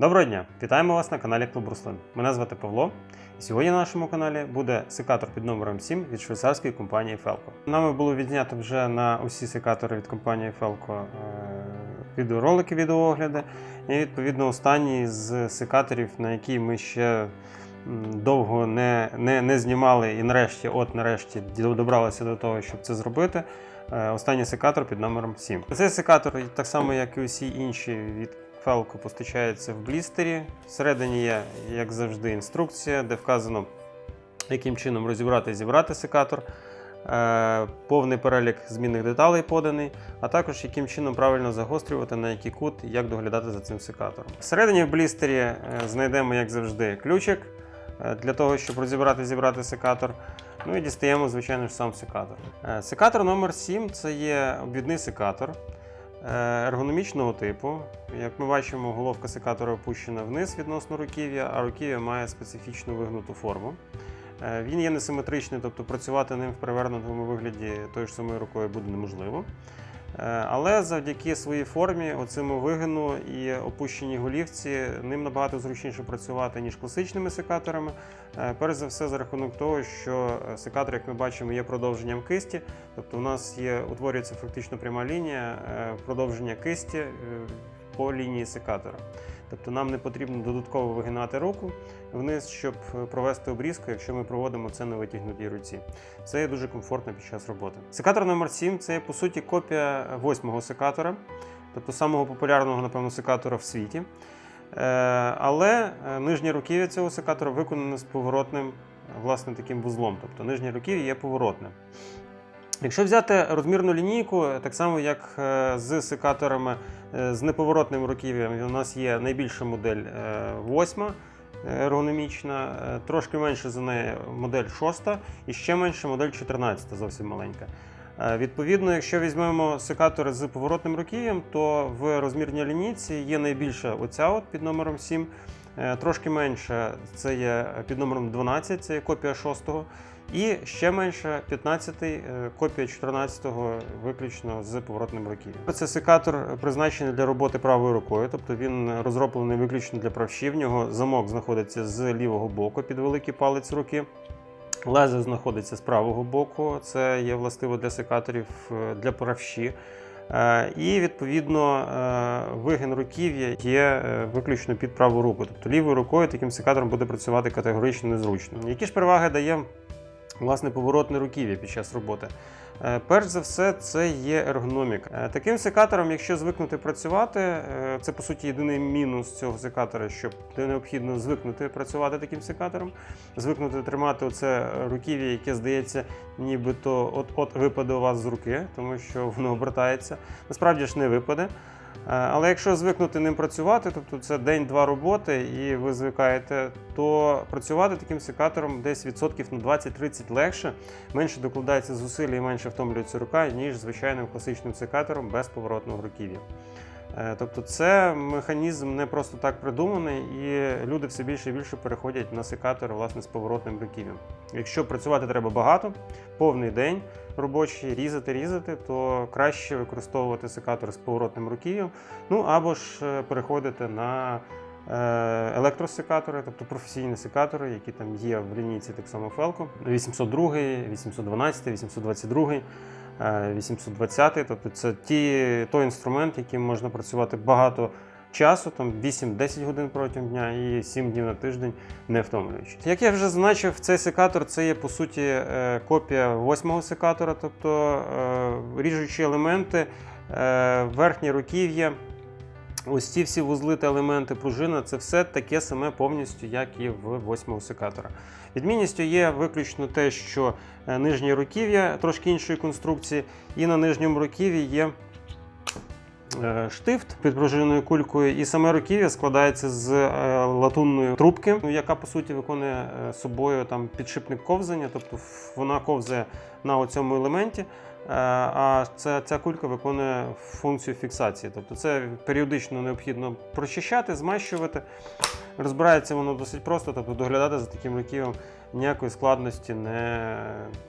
Доброго дня! Вітаємо вас на каналі Клуб Руслин. Мене звати Павло. І сьогодні на нашому каналі буде секатор під номером 7 від швейцарської компанії Felco. Нами було відзнято вже на усі секатори від компанії Felco е, відеоролики, відеоогляди. І відповідно останній з секаторів, на який ми ще довго не, не, не знімали, і нарешті, от нарешті, добралися до того, щоб це зробити. Е, Останній секатор під номером 7. Цей секатор, так само як і усі інші від Felco, постачається в блістері. Всередині є, як завжди, інструкція, де вказано, яким чином розібрати і зібрати секатор. Е, Повний перелік змінних деталей поданий, а також яким чином правильно загострювати, на який кут і як доглядати за цим секатором. Всередині в блістері е, знайдемо, як завжди, ключик е, для того, щоб розібрати зібрати секатор. Ну і дістаємо, звичайно ж, сам секатор. Секатор номер 7 це є обвідний секатор ергономічного типу. Як ми бачимо, головка секатора опущена вниз відносно руків'я, а руків'я має специфічну вигнуту форму. Е, Він є несиметричний, тобто працювати ним в перевернутому вигляді тою ж самою рукою буде неможливо. Е, Але завдяки своїй формі, оцьому вигину і опущеній голівці, ним набагато зручніше працювати, ніж класичними секаторами. Е, Перш за все, за рахунок того, що е, секатор, як ми бачимо, є продовженням кисті, тобто у нас є, утворюється фактично пряма лінія продовження кисті по лінії секатора. Тобто нам не потрібно додатково вигинати руку вниз, щоб е, провести обрізку, якщо ми проводимо це на витягнутій руці. Це є дуже комфортно під час роботи. Секатор номер 7 це по суті копія восьмого секатора, тобто самого популярного, напевно, секатора в світі. Е, Але е, нижнє руків'я цього секатора виконане з поворотним власне таким вузлом, тобто нижнє руків'я є поворотним. Якщо взяти розмірну лінійку, так само як е, з секаторами е, з неповоротним руків'ям, у нас є найбільша модель е, восьма е, ергономічна, трошки менше за неї модель шоста і ще менше модель 14, зовсім маленька. Відповідно, якщо візьмемо секатори з поворотним руків'ям, то в розмірній лінійці є найбільша оця от під номером 7, е, трошки менше це є під номером 12, це є копія 6-го. І ще менше 15-й, е, копія 14-го виключно з поворотним руків'ям. Це секатор призначений для роботи правою рукою, тобто він розроблений виключно для правші. В нього замок знаходиться з лівого боку під великий палець руки. Лезо знаходиться з правого боку, це є властиво для секаторів е, для правші. Е, І відповідно е, вигин руків'я є е, виключно під праву руку. Тобто лівою рукою таким секатором буде працювати категорично незручно. Які ж переваги дає власне поворотне руків'я під час роботи? Е, Перш за все, це є ергономіка. Е, Таким секатором, якщо звикнути працювати, е, це по суті єдиний мінус цього секатора, що необхідно звикнути працювати таким секатором, звикнути тримати оце руків'я, яке здається, нібито от-от випаде у вас з руки, тому що воно обертається. Насправді ж не випаде. Е, Але якщо звикнути ним працювати, тобто це день-два роботи, і ви звикаєте, то працювати таким секатором десь відсотків на 20-30 легше, менше докладається зусиль і менше втомлюється рука, ніж звичайним класичним секатором без поворотного руків'я. Е, Тобто це механізм не просто так придуманий, і люди все більше і більше переходять на секатори власне з поворотним руків'ям. Якщо працювати треба багато, повний день робочий, різати, різати, то краще використовувати секатор з поворотним руків'ям, ну або ж е, переходити на е, електросекатори, тобто професійні секатори, які там є в лінійці так само Felco. 802, 812, 822. Е, 820, тобто це ті, той інструмент, яким можна працювати багато часу, там 8-10 годин протягом дня і 7 днів на тиждень, не втомлюючись. Як я вже зазначив, цей секатор це є по суті е, копія восьмого секатора, тобто е, ріжучі елементи, е, верхнє руків'я. Ось ці всі вузли та елементи пружина це все таке саме повністю, як і в восьмого секатора. Відмінністю є виключно те, що е, нижнє руків'я трошки іншої конструкції, і на нижньому руків'ї є е, штифт під пружиною кулькою, і саме руків'я складається з е, латунної трубки, ну, яка по суті виконує собою там підшипник ковзання, тобто вона ковзає на цьому елементі. А ця, ця кулька виконує функцію фіксації. Тобто це періодично необхідно прочищати, змащувати. Розбирається воно досить просто, тобто доглядати за таким руківом ніякої складності не,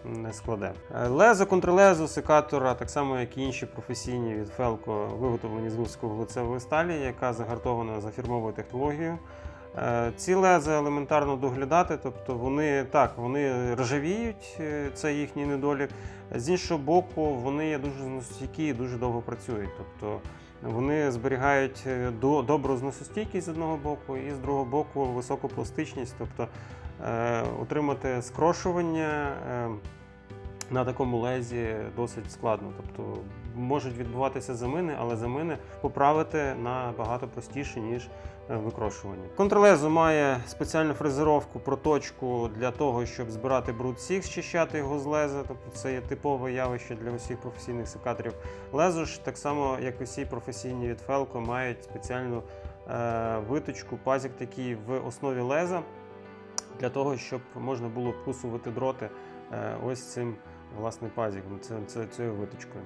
не складе. Е, Лезо, контрлезо секатора, так само як і інші професійні від Felco, виготовлені з вузького глицевої сталі, яка загартована за фірмовою технологією. Е, Ці лези елементарно доглядати, тобто вони так, вони ржавіють, е, це їхній недолік. З іншого боку, вони є дуже зносостійкі і дуже довго працюють. Тобто вони зберігають е, до- добру зносостійкість з одного боку, і з другого боку високу пластичність. Тобто отримати скрошування на такому лезі досить складно. Тобто можуть відбуватися замини, але замини поправити набагато простіше, ніж е, викрошування. Контрлезо має спеціальну фрезеровку, проточку для того, щоб збирати бруд сік, зчищати його з леза. Тобто це є типове явище для усіх професійних секаторів. Лезо ж так само, як і всі професійні від Felco, мають спеціальну е, виточку, пазик такий в основі леза для того, щоб можна було вкусувати дроти е, ось цим власне це, це, цією виточкою.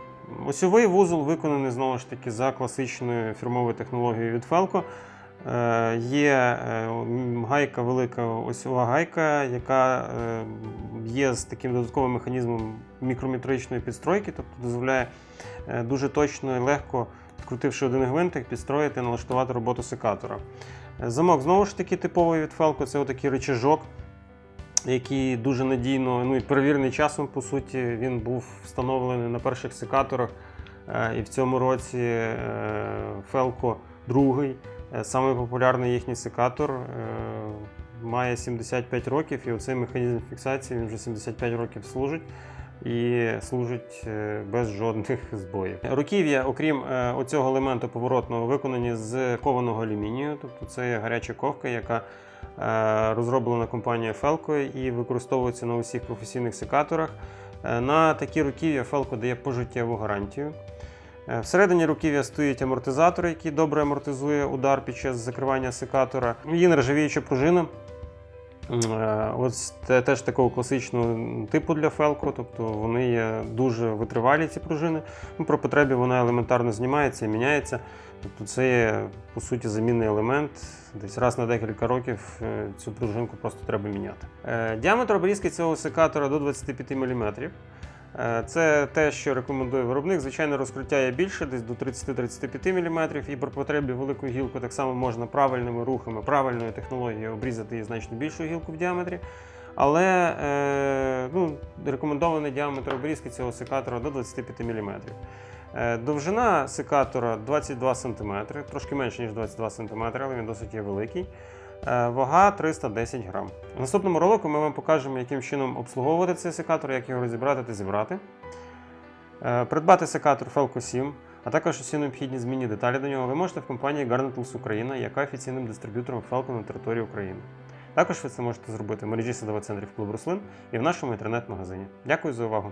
Осьовий вузол виконаний знову ж таки за класичною фірмовою технологією від Felco. Е, Є е, гайка, велика осьова гайка, яка е, є з таким додатковим механізмом мікрометричної підстройки, тобто дозволяє дуже точно і легко, відкрутивши один гвинтик, підстроїти, налаштувати роботу секатора. Замок знову ж таки типовий від Felco, це отакий рычажок, який дуже надійно, ну і перевірений часом, по суті, він був встановлений на перших секаторах. Е, І в цьому році е, Felco другий, е, самий популярний їхній секатор, е, має 75 років, і оцей механізм фіксації він вже 75 років служить. І служить е, без жодних збоїв. Руків'я, окрім е, оцього елементу поворотного, виконані з кованого алюмінію, тобто це гаряча ковка, яка е, розроблена компанією Felco і використовується на усіх професійних секаторах. Е, На такі руків'я Felco дає пожиттєву гарантію. Е, Всередині руків'я стоїть амортизатор, який добре амортизує удар під час закривання секатора. Є нержавіюча пружина. Е, Ось теж такого класичного типу для Felco, тобто вони є дуже витривалі, ці пружини. Ну, Про потребі вона елементарно знімається і міняється. Тобто це є, по суті, замінний елемент. Десь раз на декілька років е, цю пружинку просто треба міняти. Е, Діаметр обрізки цього секатора до 25 мм. Е, Це те, що рекомендує виробник. Звичайно, розкриття є більше, десь до 30-35 мм. І при потребі велику гілку так само можна правильними рухами, правильною технологією обрізати її значно більшу гілку в діаметрі. Але ну, рекомендований діаметр обрізки цього секатора до 25 мм. Е, Довжина секатора 22 см, трошки менше, ніж 22 см, але він досить є великий. Е, Вага 310 грам. В наступному ролику ми вам покажемо, яким чином обслуговувати цей секатор, як його розібрати та зібрати. Е, Придбати секатор Felco 7, а також усі необхідні змінні деталі до нього ви можете в компанії Garnet Tools Україна, яка офіційним дистриб'ютором Felco на території України. Також ви це можете зробити в мережі садових центрів клуб Руслин і в нашому інтернет-магазині. Дякую за увагу!